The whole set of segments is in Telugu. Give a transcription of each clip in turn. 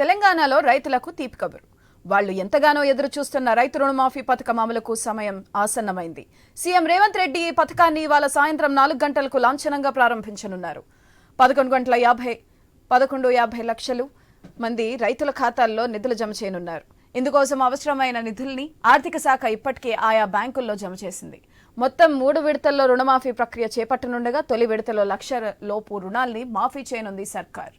తెలంగాణలో రైతులకు తీపి కబురు. వాళ్ళు ఎంతగానో ఎదురు చూస్తున్న రైతు రుణమాఫీ పథకం అమలుకు సమయం ఆసన్నమైంది. సీఎం రేవంత్ రెడ్డి ఈ పథకాన్ని ఇవాళ సాయంత్రం నాలుగు గంటలకు లాంఛనంగా ప్రారంభించనున్నారు. పదకొండు గంటల యాభై పదకొండు యాభై లక్షలు మంది రైతుల ఖాతాల్లో నిధులు జమ చేయనున్నారు. ఇందుకోసం అవసరమైన నిధుల్ని ఆర్థిక శాఖ ఇప్పటికే ఆయా బ్యాంకుల్లో జమ చేసింది. మొత్తం మూడు విడతల్లో రుణమాఫీ ప్రక్రియ చేపట్టనుండగా తొలి విడతలో లక్ష లోపు రుణాల్ని మాఫీ చేయనుంది సర్కార్.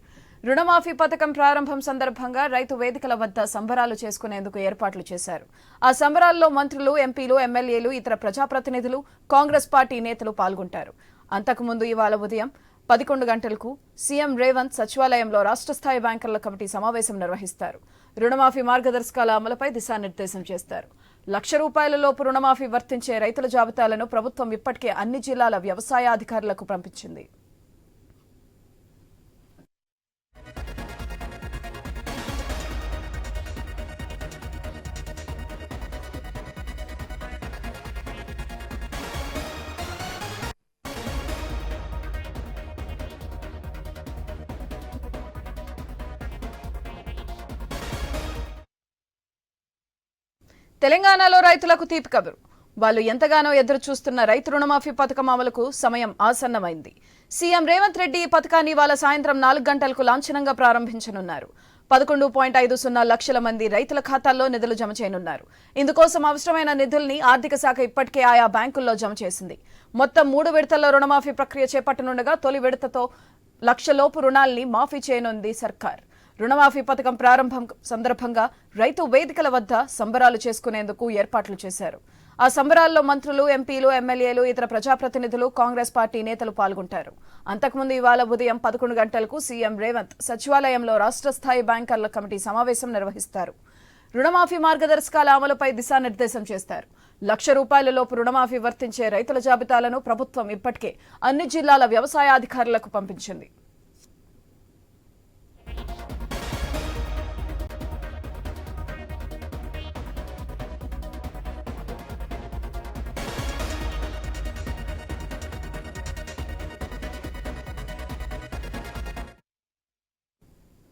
రుణమాఫీ పథకం ప్రారంభం సందర్భంగా రైతు వేదికల వద్ద సంబరాలు చేసుకునేందుకు ఏర్పాట్లు చేశారు. ఆ సంబరాల్లో మంత్రులు ఎంపీలు ఎమ్మెల్యేలు ఇతర ప్రజాప్రతినిధులు కాంగ్రెస్ పార్టీ నేతలు పాల్గొంటారు. అంతకుముందు ఇవాళ ఉదయం పదకొండు గంటలకు సీఎం రేవంత్ సచివాలయంలో రాష్ట్ర స్థాయి బ్యాంకర్ల కమిటీ సమావేశం నిర్వహిస్తారు. రుణమాఫీ మార్గదర్శకాల అమలుపై దిశానిర్దేశం చేస్తారు. లక్ష రూపాయల లోపు రుణమాఫీ వర్తించే రైతుల జాబితాలను ప్రభుత్వం ఇప్పటికే అన్ని జిల్లాల వ్యవసాయ అధికారులకు పంపించింది. తెలంగాణలో రైతులకు తీపి కబురు. వాళ్ళు ఎంతగానో ఎదురు చూస్తున్న రైతు రుణమాఫీ పథకం అమలుకు సమయం ఆసన్నమైంది. సీఎం రేవంత్ రెడ్డి ఈ పథకాన్ని వాళ్ళ సాయంత్రం నాలుగు గంటలకు లాంఛనంగా ప్రారంభించనున్నారు. పదకొండు పాయింట్ ఐదు సున్నా లక్షల మంది రైతుల ఖాతాల్లో నిధులు జమ చేయనున్నారు. ఇందుకోసం అవసరమైన నిధుల్ని ఆర్థిక శాఖ ఇప్పటికే ఆయా బ్యాంకుల్లో జమ చేసింది. మొత్తం మూడు విడతల్లో రుణమాఫీ ప్రక్రియ చేపట్టనుండగా తొలి విడతతో లక్షలోపు రుణాల్ని మాఫీ చేయనుంది సర్కార్. రుణమాఫీ పథకం ప్రారంభం సందర్భంగా రైతు వేదికల వద్ద సంబరాలు చేసుకునేందుకు ఏర్పాట్లు చేశారు. ఆ సంబరాల్లో మంత్రులు ఎంపీలు ఎమ్మెల్యేలు ఇతర ప్రజాప్రతినిధులు కాంగ్రెస్ పార్టీ నేతలు పాల్గొంటారు. అంతకుముందు ఇవాళ ఉదయం పదకొండు గంటలకు సీఎం రేవంత్ సచివాలయంలో రాష్ట్ర స్థాయి బ్యాంకర్ల కమిటీ సమావేశం నిర్వహిస్తారు. రుణమాఫీ మార్గదర్శకాల అమలుపై దిశానిర్దేశం చేస్తారు. లక్ష రూపాయలలోపు రుణమాఫీ వర్తించే రైతుల జాబితాలను ప్రభుత్వం ఇప్పటికే అన్ని జిల్లాల వ్యవసాయాధికారులకు పంపించింది.